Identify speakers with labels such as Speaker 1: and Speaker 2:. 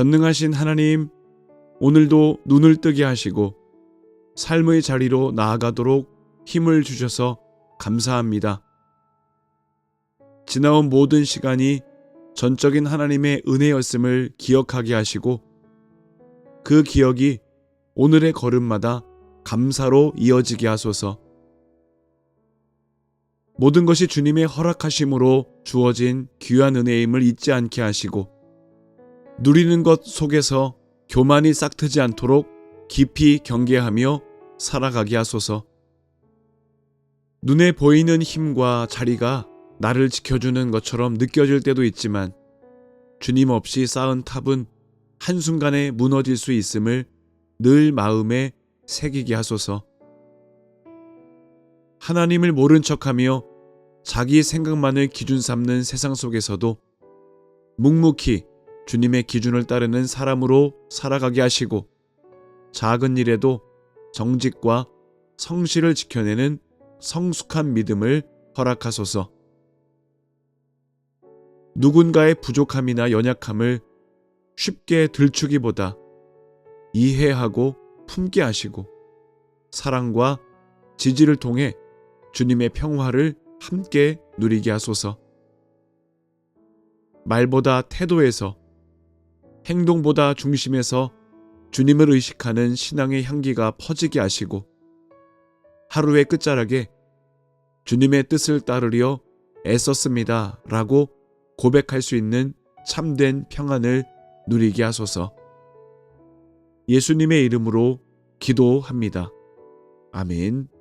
Speaker 1: 전능하신 하나님, 오늘도 눈을 뜨게 하시고 삶의 자리로 나아가도록 힘을 주셔서 감사합니다. 지나온 모든 시간이 전적인 하나님의 은혜였음을 기억하게 하시고 그 기억이 오늘의 걸음마다 감사로 이어지게 하소서. 모든 것이 주님의 허락하심으로 주어진 귀한 은혜임을 잊지 않게 하시고 누리는 것 속에서 교만이 싹트지 않도록 깊이 경계하며 살아가게 하소서. 눈에 보이는 힘과 자리가 나를 지켜주는 것처럼 느껴질 때도 있지만 주님 없이 쌓은 탑은 한순간에 무너질 수 있음을 늘 마음에 새기게 하소서. 하나님을 모른 척하며 자기 생각만을 기준 삼는 세상 속에서도 묵묵히 주님의 기준을 따르는 사람으로 살아가게 하시고 작은 일에도 정직과 성실을 지켜내는 성숙한 믿음을 허락하소서. 누군가의 부족함이나 연약함을 쉽게 들추기보다 이해하고 품게 하시고 사랑과 지지를 통해 주님의 평화를 함께 누리게 하소서. 말보다 태도에서 행동보다 중심에서 주님을 의식하는 신앙의 향기가 퍼지게 하시고 하루의 끝자락에 주님의 뜻을 따르려 애썼습니다. 라고 고백할 수 있는 참된 평안을 누리게 하소서. 예수님의 이름으로 기도합니다. 아멘.